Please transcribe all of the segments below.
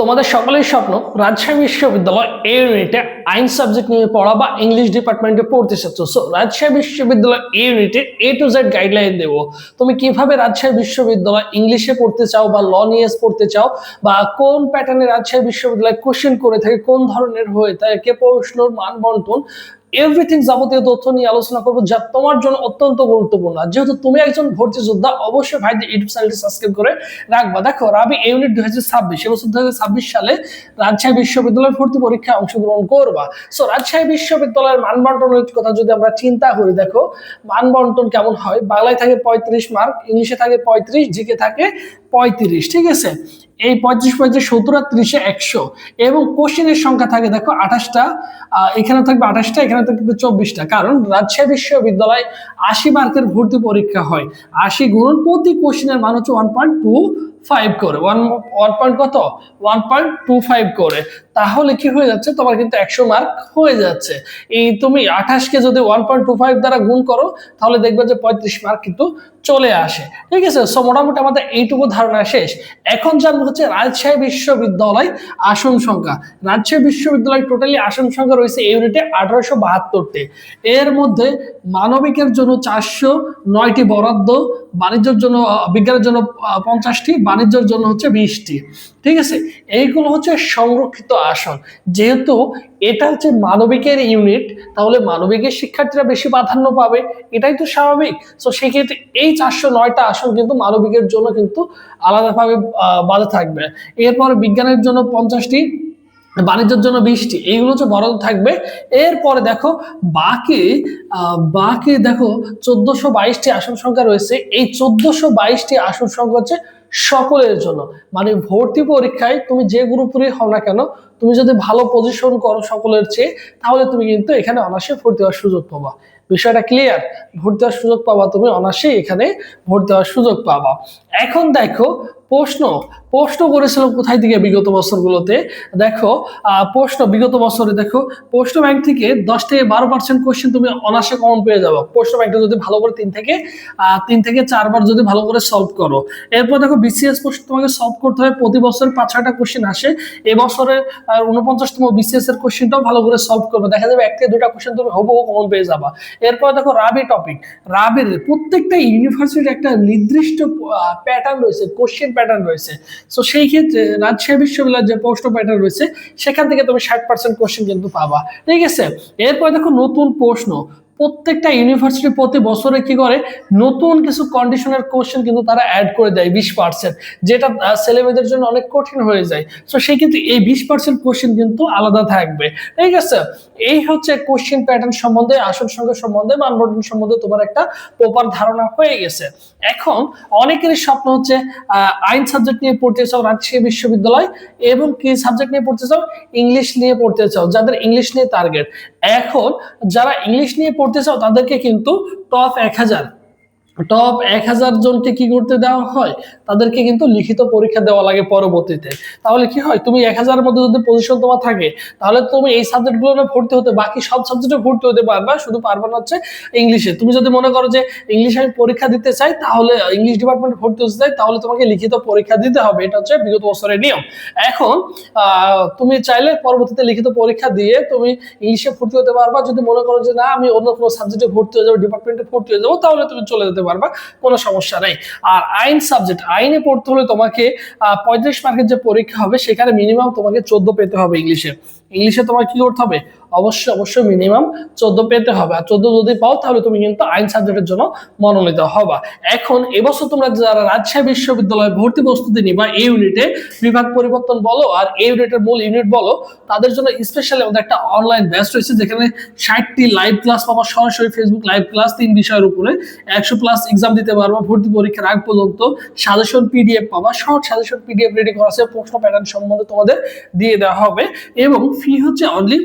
তোমাদের সকলের স্বপ্ন রাজশাহী বিশ্ববিদ্যালয় এ ইউনিটে আইন সাবজেক্ট নিয়ে পড়া বা ইংলিশ ডিপার্টমেন্টে পড়তে চাচ্ছ সো রাজশাহী বিশ্ববিদ্যালয় এ ইউনিটে এ টু জেড গাইডলাইন দেবো। তুমি কীভাবে রাজশাহী বিশ্ববিদ্যালয় ইংলিশে পড়তে চাও বা ল নিয়ে পড়তে চাও বা কোন প্যাটার্নে রাজশাহী বিশ্ববিদ্যালয় কোশ্চেন করে থাকে, কোন ধরনের হয়ে থাকে, প্রশ্নর মান বন্টন এভরিথিং যাবতীয় তথ্য নিয়ে আলোচনা করব যা তোমার জন্য অত্যন্ত গুরুত্বপূর্ণ। যেহেতু তুমি একজন ভর্তি যোদ্ধা, অবশ্যই ভাইদের ইউটিউব চ্যানেলটি সাবস্ক্রাইব করে রাখবা। দেখো, রাবি ইউনিট দুই হাজার ছাব্বিশ এবছর দুই হাজার ছাব্বিশ সালে রাজশাহী বিশ্ববিদ্যালয়ের ভর্তি পরীক্ষায় অংশগ্রহণ করবা। সো রাজশাহী বিশ্ববিদ্যালয়ের মান বন্টনের কথা যদি আমরা চিন্তা করি, দেখো মান বন্টন কেমন হয়? বাংলায় থাকে পঁয়ত্রিশ মার্ক ইংলিশে থাকে পঁয়ত্রিশ, জিকে থাকে পঁয়ত্রিশ, ঠিক আছে? এই পঁয়ত্রিশ পঁয়ত্রিশ, সত্তর আর ত্রিশে একশো। এবং কোশ্চেনের সংখ্যা থাকে, দেখো, আঠাশটা। এখানে থাকবে আঠাশটা এখানে থাকবে চব্বিশটা। কারণ রাজশাহী বিশ্ববিদ্যালয়ে আশি মার্কের ভর্তি পরীক্ষা হয়। আশি গুণ প্রতি কোশ্চেনের মান হচ্ছে ওয়ান পয়েন্ট টু ফাইভ করে। ওয়ান ওয়ান পয়েন্ট কত? ওয়ান পয়েন্ট টু ফাইভ করে। তাহলে কি হয়ে যাচ্ছে? তোমার কিন্তু একশো মার্ক হয়ে যাচ্ছে। এই তুমি আঠাশকে যদি ওয়ান পয়েন্ট টু ফাইভ দ্বারা গুণ করো, তাহলে দেখবে যে পঁয়ত্রিশ মার্ক কিন্তু চলে আসে। ঠিক আছে? সো মোটামুটি আমাদের এইটুকু ধারণা শেষ। এখন জানব হচ্ছে রাজশাহী বিশ্ববিদ্যালয় আসন সংখ্যা। রাজশাহী বিশ্ববিদ্যালয় টোটালি আসন সংখ্যা রয়েছে ইউনিটে আঠারোশো বাহাত্তরটি। এর মধ্যে মানবিকের জন্য চারশো নয়টি বরাদ্দ বাণিজ্যের জন্য বিজ্ঞানের জন্য পঞ্চাশটি, বাণিজ্যের জন্য হচ্ছে বিশটি। ঠিক আছে? এইগুলো হচ্ছে সংরক্ষিত আসন। যেহেতু এটা হচ্ছে মানবিকের ইউনিট তাহলে মানবিকের শিক্ষার্থীরা বেশি প্রাধান্য পাবে। এটাই তো স্বাভাবিক। তো সেক্ষেত্রে এই চারশো নয়টা আসন কিন্তু মানবিকের জন্য কিন্তু আলাদাভাবে বাধা থাকবে। এরপর বিজ্ঞানের জন্য পঞ্চাশটি বাণিজ্যের জন্য বৃষ্টি, এইগুলো হচ্ছে বরাদ্দ থাকবে। এরপরে দেখো, বাকি বাকি দেখো, চোদ্দশো বাইশটি আসন সংখ্যা রয়েছে। এই চোদ্দশো বাইশটি আসন সংখ্যা হচ্ছে সকলের জন্য। মানে ভর্তি পরীক্ষায় তুমি যে গ্রুপেরই হও না কেন, তুমি যদি ভালো পজিশন করো সকলের চেয়ে, তাহলে তুমি কিন্তু এখানে অনায়াসে ভর্তি হওয়ার সুযোগ পাবা। বিষয়টা ক্লিয়ার ভর্তি হওয়ার সুযোগ পাবা তুমি অনায়াসে এখানে ভর্তি হওয়ার সুযোগ পাবা। এখন দেখো প্রশ্ন প্রশ্ন করেছিলাম কোথায় থেকে বিগত বছরগুলোতে? দেখো প্রশ্ন, বিগত বছরে দেখো, প্রশ্ন ব্যাংক থেকে দশ থেকে বারো পার্সেন্ট কোশ্চেন তুমি অনার্সে কমন পেয়ে যাব। প্রশ্ন ব্যাংকটা যদি ভালো করে তিন থেকে তিন থেকে চারবার যদি ভালো করে সলভ করো। এরপর দেখো বিসিএস প্রশ্ন তোমাকে সলভ করতে হবে প্রতি বছর পাঁচ ছয়টা কোশ্চেন আসে। এবছরে উনপঞ্চাশতম বিসিএস এর কোশ্চেনটাও ভালো করে সলভ করবে। দেখা যাবে এক থেকে দুটা কোশ্চেন তুমি হবু কমন পেয়ে যাবা। এরপর দেখো রাবি টপিক রাবির প্রত্যেকটা ইউনিভার্সিটির একটা নির্দিষ্ট প্যাটার্ন রয়েছে। কোশ্চেন প্যাটার্ন রয়েছে। সো সেই ক্ষেত্রে রাজশাহী বিশ্ববিদ্যালয়ের যে প্রশ্ন প্যাটার্ন রয়েছে, সেখান থেকে তুমি ষাট পার্সেন্ট কোশ্চেন কিন্তু পাবা। ঠিক আছে? এরপরে দেখো নতুন প্রশ্ন। প্রত্যেকটা ইউনিভার্সিটি প্রতি বছরে কি করে? নতুন কিছু কন্ডিশনের কোশ্চেন কিন্তু তারা অ্যাড করে দেয় বিশ পার্সেন্ট যেটা ছেলেমেয়েদের জন্য অনেক কঠিন হয়ে যায়। তো সেই কিন্তু এই বিশ পার্সেন্ট কোশ্চেন কিন্তু আলাদা থাকবে। ঠিক আছে? এই হচ্ছে কোশ্চেন প্যাটার্ন সম্বন্ধে আসন সংখ্যা সম্বন্ধে মানবন্টন সম্বন্ধে তোমার একটা প্রপার ধারণা হয়ে গেছে। এখন, অনেকেরই স্বপ্ন হচ্ছে আইন সাবজেক্ট নিয়ে পড়তে চাও, রাজশাহী বিশ্ববিদ্যালয় এবং কি সাবজেক্ট নিয়ে পড়তে চাও? ইংলিশ নিয়ে পড়তে চাও, যাদের ইংলিশ নিয়ে টার্গেট এখন, যারা ইংলিশ নিয়ে পড়তে চাও তাদেরকে কিন্তু টপ এক হাজার। টপ এক হাজার জনকে কি করতে দেওয়া হয়? তাদেরকে কিন্তু লিখিত পরীক্ষা দেওয়া লাগে পরবর্তীতে। তাহলে কি হয়? তুমি এক হাজারের মধ্যে যদি পজিশন তোমার থাকে, তাহলে তুমি এই সাবজেক্টগুলো ভর্তি হতে, বাকি সব সাবজেক্টে ভর্তি হতে পারবা। শুধু পারবা না হচ্ছে ইংলিশে তুমি যদি মনে করো যে ইংলিশে আমি পরীক্ষা দিতে চাই, তাহলে ইংলিশ ডিপার্টমেন্টে ভর্তি হতে চাই, তাহলে তোমাকে লিখিত পরীক্ষা দিতে হবে। এটা হচ্ছে বিগত বছরের নিয়ম। এখন তুমি চাইলে পরবর্তীতে লিখিত পরীক্ষা দিয়ে তুমি ইংলিশে ভর্তি হতে পারবা। যদি মনে করো যে না, আমি অন্য কোনো সাবজেক্টে ভর্তি হয়ে যাব ডিপার্টমেন্টে ভর্তি হয়ে যাব, তাহলে তুমি চলে যেতে পারবা, কোনো সমস্যা নেই। আর আইন সাবজেক্ট আইনে পড়তে হলে তোমাকে পঁয়ত্রিশ মার্কের যে পরীক্ষা হবে, সেখানে মিনিমাম তোমাকে চোদ্দ পেতে হবে ইংলিশে। ইংলিশে তোমার কি করতে হবে? অবশ্যই অবশ্যই মিনিমাম চোদ্দ পেতে হবে। আর চোদ্দ যদি পাও, তাহলে তুমি কিন্তু আইন সাবজেক্টের জন্য মনোনীত হবা। এখন, এবছর তোমরা যারা রাজশাহী বিশ্ববিদ্যালয়ে ভর্তি প্রস্তুতি নিবা এই ইউনিটে বিভাগ পরিবর্তন বলো আর এই ইউনিটের মূল ইউনিট বলো, তাদের জন্য স্পেশালি আমাদের একটা অনলাইন ব্যাচ রয়েছে, যেখানে ষাটটি লাইভ ক্লাস পাবা। সরাসরি ফেসবুক লাইভ ক্লাস তিন বিষয়ের উপরে, একশো প্লাস এক্সাম দিতে পারবা, ভর্তি পরীক্ষার আগ পর্যন্ত সাজেশন পিডিএফ পাবা শর্ট সাজেশন পিডিএফ রেডি করা আছে প্রশ্ন প্যাটার্ন সম্বন্ধে তোমাদের দিয়ে দেওয়া হবে এবং ফি হচ্ছে অনলি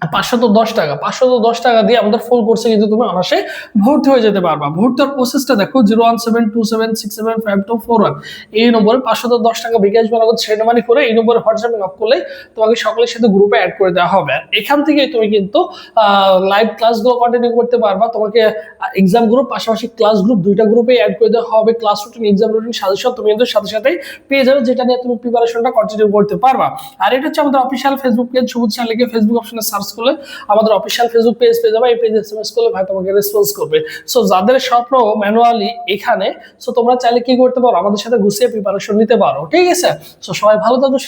পাঁচশো তো দশ টাকা, পাঁচশো তো দশ টাকা দিয়ে আমাদের ফুল কোর্সে কিন্তু তুমি অনাসে ভর্তি হয়ে যেতে পারবা। ভর্তি হওয়ার প্রসেসটা দেখো zero one seven two seven six seven five two four one এই নম্বরে পাঁচশো তো দশ টাকা বিকাশ বানাবো ছেড়ে করে? এই নম্বরে হোয়াটসঅ্যাপে নক করলে তোমাকে সকলের সাথে গ্রুপে অ্যাড করে দেওয়া হবে। এখান থেকে তুমি কিন্তু লাইভ ক্লাসগুলো কন্টিনিউ করতে পারবা। তোমাকে এক্সাম গ্রুপ পাশাপাশি ক্লাস গ্রুপ দুইটা গ্রুপে অ্যাড করে দেওয়া হবে। Class routine exam routine suggestion তুমি কিন্তু সাথে সাথে পেয়ে যাবে, যেটা নিয়ে তুমি প্রিপারেশনটা কন্টিনিউ করতে পারবা। আর এটা হচ্ছে আমাদের অফিসিয়াল ফেসবুক পেজ সবুজ চ্যানেলকে ফেসবুক অপশনে সার্চ করলে আমাদের অফিসিয়াল ফেসবুক পেজ পেয়ে যাবে, এই পেজে এসএমএস করলে ভাই তোমাকে রেসপন্স করবে। সো যাদের স্বপ্ন ম্যানুয়ালি এখানে সো তোমরা চাইলে কি করতে পারো? আমাদের সাথে গুছিয়ে প্রিপারেশন নিতে পারো, ঠিক আছে? সো সবাই ভালো থাকো